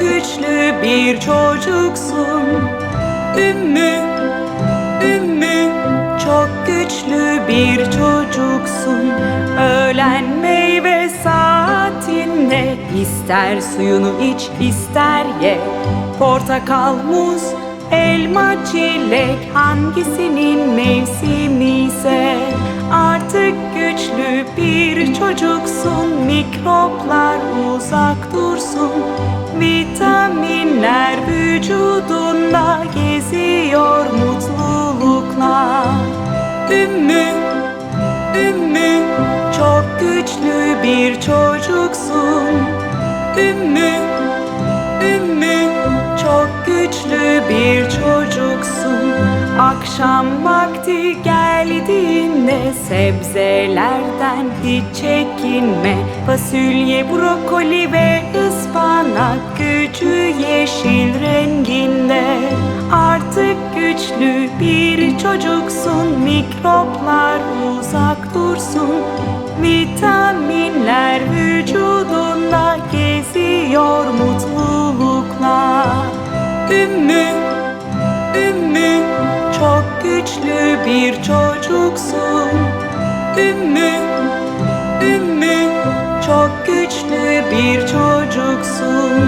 güçlü bir çocuksun. Ümmü, Ümmü, çok güçlü bir çocuksun. Öğlen meyve saatinde ister suyunu iç ister ye. Portakal, muz, elma, çilek hangisinin mevsimi ise çocuksun. Mikroplar uzak dursun. Vitaminler vücudunda geziyor mutlulukla. Ümmü, Ümmü, çok güçlü bir çocuksun. Ümmü, Ümmü, çok güçlü bir çocuksun. Akşam vakti geldiğinde sebzelerden hiç çekinme. Fasulye, brokoli ve ıspanak gücü yeşil renginde. Artık güçlü bir çocuksun. Mikroplar uzak dursun. Vitaminler vücudunda geziyor mutlulukla. Ümmü, Ümmü, çok güçlü bir çocuksun. Ümmü, Ümmü, çok güçlü bir çocuksun.